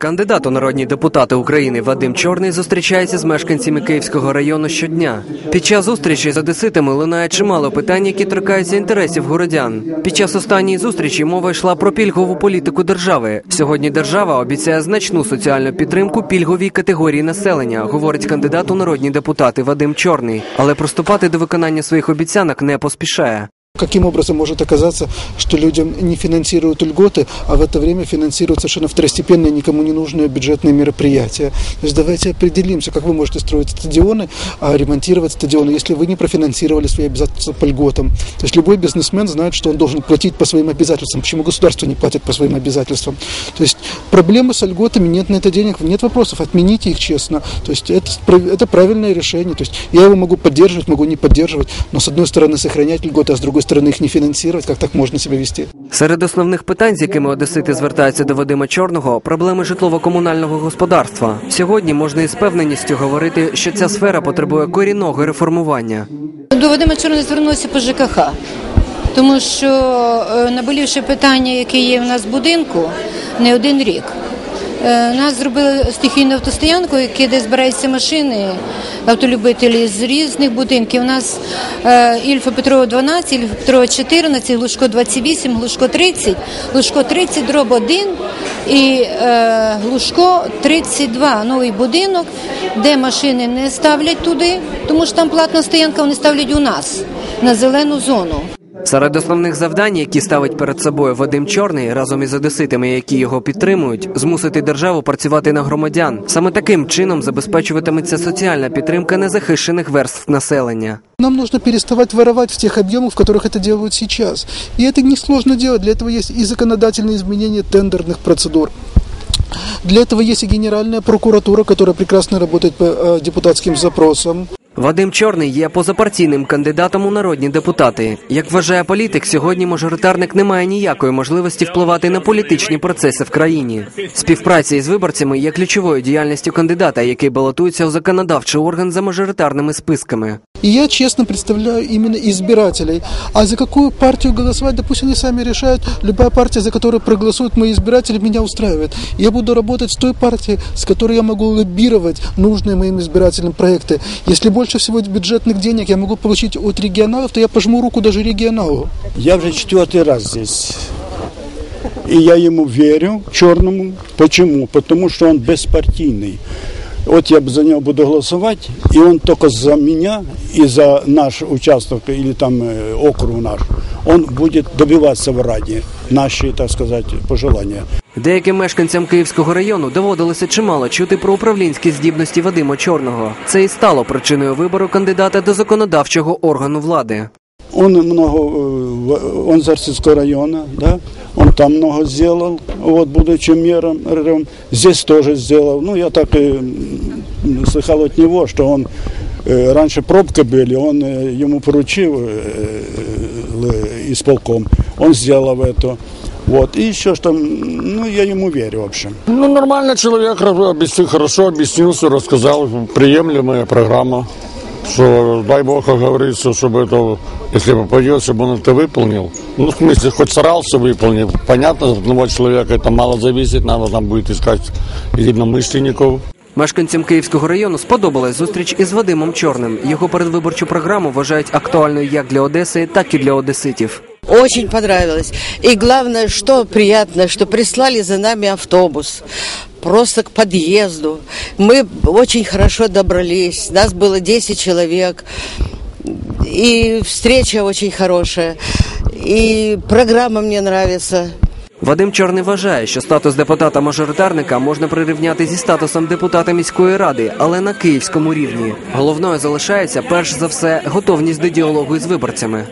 Кандидат у народні депутати України Вадим Чорний зустрічається з мешканцями Київського району щодня. Під час зустрічі з одеситами лунає чимало питань, які торкаються інтересів городян. Під час останньої зустрічі мова йшла про пільгову політику держави. Сьогодні держава обіцяє значну соціальну підтримку пільговій категорії населення, говорить кандидат у народні депутати Вадим Чорний, але приступати до виконання своїх обіцянок не поспішає. Каким образом может оказаться, что людям не финансируют льготы, а в это время финансируют совершенно второстепенные, никому не нужные бюджетные мероприятия? То есть давайте определимся, как вы можете строить стадионы, а ремонтировать стадионы, если вы не профинансировали свои обязательства по льготам. То есть любой бизнесмен знает, что он должен платить по своим обязательствам. Почему государство не платит по своим обязательствам? То есть проблемы с льготами, нет на это денег, нет вопросов, отмените их честно. То есть это, это правильное решение. То есть я его могу поддерживать, могу не поддерживать, но с одной стороны сохранять льготы, а с другой их не финансировать. Как так можно себя вести? Серед основних питань, з якими одесити звертаються до Вадима Чорного, проблеми житлово-комунального господарства. Сьогодні можна із певненістю говорити, що ця сфера потребує корінного реформування. До Вадима Чорного звернулися по ЖКХ, тому що е, наболівши питання, яке є в нас в будинку, не один рік. Е, Нас зробили стихійну автостоянку, яке де збираються машини, автолюбителі з різних будинків. У нас е, Ільфа Петрова 12, Ільфа Петрова 14, Глушко 28, Глушко 30, Глушко 30, дроб 1 і е, Глушко 32, новий будинок, де машини не ставлять туди, тому що там платна стоянка, вони ставлять у нас на зелену зону. Серед основних завдань, які ставить перед собою Вадим Чорний разом із одеситами, які його підтримують, змусити державу працювати на громадян. Саме таким чином забезпечуватиметься соціальна підтримка незахищених верств населення. Нам нужно переставать воровать в тех объемах, в которых это делают сейчас. И это несложно делать. Для этого есть и законодательные изменения тендерных процедур. Для этого есть и Генеральная прокуратура, которая прекрасно работает по э, депутатским запросам. Вадим Чорний є позапартійним кандидатом у народні депутати. Як вважає політик, сьогодні мажоритарник не має ніякої можливості впливати на політичні процеси в країні. Співпраця із виборцями є ключовою діяльністю кандидата, який балотується у законодавчий орган за мажоритарними списками. И я честно представляю именно избирателей. А за какую партию голосовать, да пусть они сами решают. Любая партия, за которую проголосуют мои избиратели, меня устраивает. Я буду работать с той партией, с которой я могу лоббировать нужные моим избирателям проекты. Если больше всего бюджетных денег я могу получить от регионалов, то я пожму руку даже регионалу. Я вже четвертый раз здесь. И я ему верю, черному. Почему? Потому что он беспартийный. Вот я за него буду голосовать, и он только за меня и за наш участок или там э, округ наш, он будет добиваться в Раді наші, так сказать, пожелания. Деяким мешканцям Київського району доводилося чимало чути про управлінські здібності Вадима Чорного. Це і стало причиною вибору кандидата до законодавчого органу влади. Он много, в- он из Арцизского района, да, там много сделал, вот, будучи мером, рядом. здесь тоже сделал. Ну, я так и м, слыхал от него, что он э, раньше пробка были, он э, ему поручил э, э, исполком, он сделал это. Вот, и еще что, ну, я ему верю, в общем. Ну, нормально человек объяснил, хорошо объяснил, все рассказал, приемлемая программа. Что, дай Бог, как говорится, чтобы это, если попадет, чтобы он это выполнил. Ну, в смысле, хоть старался выполнить. Понятно, от одного человека это мало зависит, надо там будет искать единомышленников. Мешканцям Київського району сподобалась зустріч із Вадимом Чорним. Його передвиборчу програму вважають актуальною як для Одеси, так і для одеситів. Очень понравилось. И главное, что приятно, что прислали за нами автобус. Просто к подъезду. Мы очень хорошо добрались. Нас было 10 человек. И встреча очень хорошая. И программа мне нравится. Вадим Чорний вважає, що статус депутата-мажоритарника можна прирівняти зі статусом депутата міської ради, але на київському рівні. Головною залишається перш за все готовність до діалогу із виборцями.